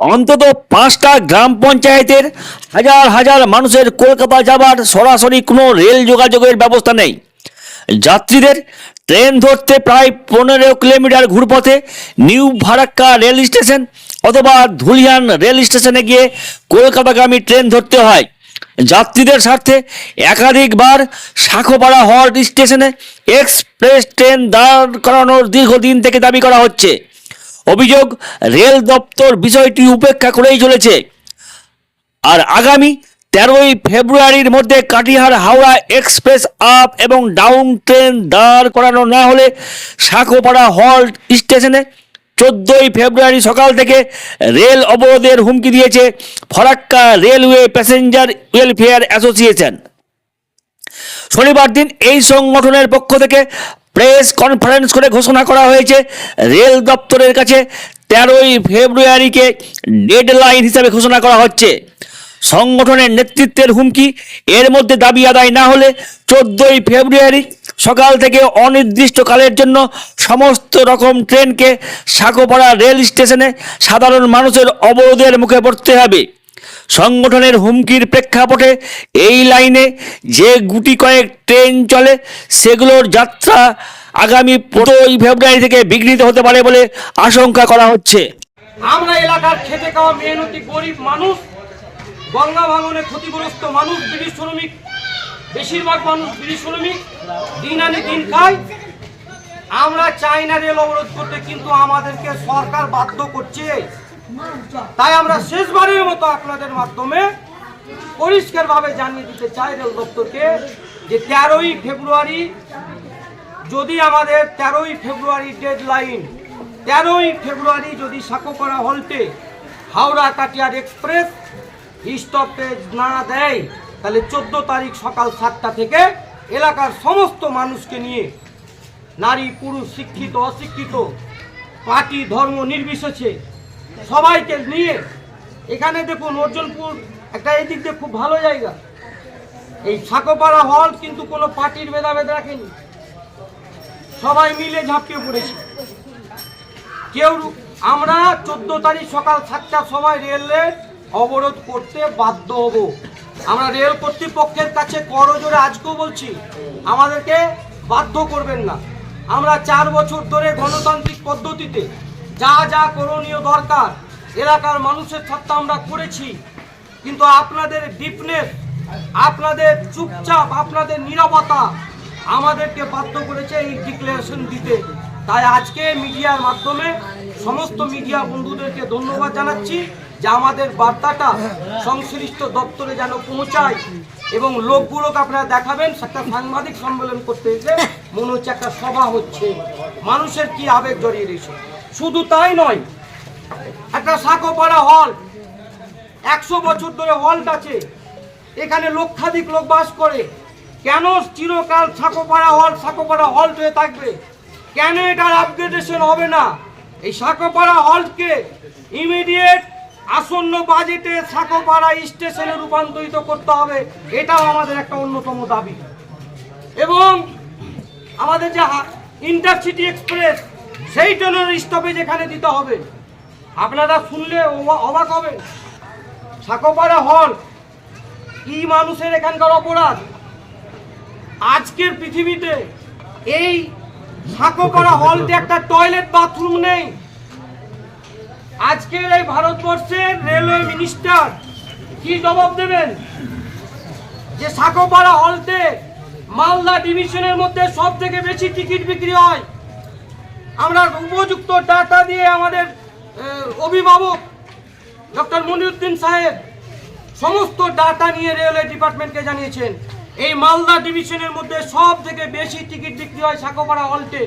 অন্তত পাঁচটা গ্রাম পঞ্চায়েতের হাজার হাজার মানুষের কলকাতা যাবার সরাসরি কোনো রেল যোগাযোগের ব্যবস্থা নেই। যাত্রীদের ট্রেন ধরতে প্রায় পনেরো কিলোমিটার ঘুরপথে নিউ ফারাক্কা রেল স্টেশন অথবা ধুলিয়ান রেল স্টেশনে গিয়ে কলকাতাগামী ট্রেন ধরতে হয়। যাত্রীদের স্বার্থে একাধিকবার শাখোপাড়া হল্ট স্টেশনে এক্সপ্রেস ট্রেন দাঁড় করানোর দীর্ঘদিন থেকে দাবি করা হচ্ছে। অভিযোগ, রেল দপ্তর বিষয়টি উপেক্ষা করেই চলেছে। আর আগামী তেরোই ফেব্রুয়ারির মধ্যে কাটিহার হাওড়া এক্সপ্রেস আপ এবং ডাউন ট্রেন দাঁড় করানো না হলে সাঁকোপাড়া হল্ট স্টেশনে চোদ্দোই ফেব্রুয়ারি সকাল থেকে রেল অবরোধের হুমকি দিয়েছে Farakka railway passenger welfare association. শনিবার দিন এই সংগঠনের পক্ষ থেকে প্রেস কনফারেন্স করে ঘোষণা করা হয়েছে, রেল দপ্তরের কাছে তেরোই ফেব্রুয়ারিকে ডেড লাইন হিসাবে ঘোষণা করা হচ্ছে। সংগঠনের নেতৃত্বের হুমকি, এর মধ্যে দাবি আদায় না হলে চোদ্দোই ফেব্রুয়ারি সকাল থেকে অনির্দিষ্টকালের জন্য সমস্ত রকম ট্রেনকে সাঁকোপাড়া রেল স্টেশনে সাধারণ মানুষের অবরোধের মুখে পড়তে হবে। সংগঠনের হুমকির প্রেক্ষাপটে এই লাইনে যে গুটি কয়েক ট্রেন চলে, সেগুলোর যাত্রা আগামী পনেরোই ফেব্রুয়ারি থেকে বিঘ্নিত হতে পারে বলে আশঙ্কা করা হচ্ছে। আমরা এলাকার খেটে খাওয়া মেহনতি গরিব মানুষ, গঙ্গা ভাঙনে ক্ষতিগ্রস্ত মানুষ বিড়ি শ্রমিক, বেশিরভাগ মানুষ বিড়ি শ্রমিক, দিন আনে দিন খায়। আমরা চাই না রেল অবরোধ করতে, কিন্তু আমাদেরকে সরকার বাধ্য করছে। তাই আমরা শেষবারের মতো আপনাদের মাধ্যমে পরিষ্কারভাবে জানিয়ে দিতে চাই রেল দপ্তরকে যে তেরোই ফেব্রুয়ারি, যদি আমাদের তেরোই ফেব্রুয়ারি ডেড লাইন তেরোই ফেব্রুয়ারি যদি সাকোপাড়া হল্টে হাওড়া কাটিয়ার এক্সপ্রেস স্টপেজ না দেয়, তাহলে চোদ্দ তারিখ সকাল সাতটা থেকে এলাকার সমস্ত মানুষকে নিয়ে নারী, পুরুষ, শিক্ষিত, অশিক্ষিত, পার্টি, ধর্ম নির্বিশেষে সবাইকে নিয়ে এখানে দেখুন অর্জনপুর একটা এই দিক দিয়ে খুব ভালো জায়গা। এই সাকোপাড়া হল কিন্তু কোনো পার্টির ভেদাভেদ রাখেনি। সবাই মিলে ঝাঁপিয়ে পড়েছি। কেউ আমরা চোদ্দ তারিখ সকাল সাতটার সময় রেলের অবরোধ করতে বাধ্য হব। আমরা রেল কর্তৃপক্ষের কাছে করজোরে আজকেও বলছি, আমাদেরকে বাধ্য করবেন না। আমরা চার বছর ধরে গণতান্ত্রিক পদ্ধতিতে যা যা করণীয় দরকার, এলাকার মানুষের সাথে আমরা করেছি। কিন্তু আপনাদের ডিপনেস আপনাদের চুপচাপ, আপনাদের নিরবতা আমাদেরকে বাধ্য করেছে এই ডিক্লারেশন দিতে। তাই আজকে মিডিয়ার মাধ্যমে সমস্ত মিডিয়া বন্ধুদেরকে ধন্যবাদ জানাচ্ছি যে আমাদের বার্তাটা সংশ্লিষ্ট দপ্তরে যেন পৌঁছায় এবং লোকগুলোকে আপনারা দেখাবেন একটা সাংবাদিক সম্মেলন করতে এসে মনে হচ্ছে একটা সভা হচ্ছে। মানুষের কি আবেগ জড়িয়ে রয়েছে? শুধু তাই নয়, একটা সাঁকোপাড়া হল, একশো বছর ধরে হল্ট আছে। এখানে লক্ষাধিক লোক বাস করে। কেন চিরকাল সাঁকোপাড়া হল, সাঁকোপাড়া হল্ট হয়ে থাকবে? কেন এটার আপগ্রেডেশন হবে না? এই সাঁকোপাড়া হল্টকে ইমিডিয়েট আসন্ন বাজেটে সাঁকোপাড়া স্টেশনে রূপান্তরিত করতে হবে, এটাও আমাদের একটা অন্যতম দাবি। এবং আমাদের যে ইন্টারসিটি এক্সপ্রেস সেই ট্রেনের স্টপেজ এখানে দিতে হবে। আপনারা শুনলে অবা- অবাক হবেন। সাঁকোপাড়া হল, কি মানুষের এখানকার অপরাধ? আজকের পৃথিবীতে এই সাঁকোপাড়া হলতে একটা টয়লেট বাথরুম নেই। আজকের এই ভারতবর্ষের রেলওয়ে মিনিস্টার কি জবাব দেবেন? যে সাঁকোপাড়া হলতে মালদা ডিভিশনের মধ্যে সব থেকে বেশি টিকিট বিক্রি হয়। আমরা উপযুক্ত ডাটা দিয়ে আমাদের অভিভাবক ডক্টর মনিরুদ্দিন সাহেব সমস্ত ডাটা নিয়ে রেলওয়ে ডিপার্টমেন্টকে জানিয়েছেন। এই মালদা ডিভিশনের মধ্যে সব থেকে বেশি টিকিট বিক্রি হয় সাকোপাড়া হল্টে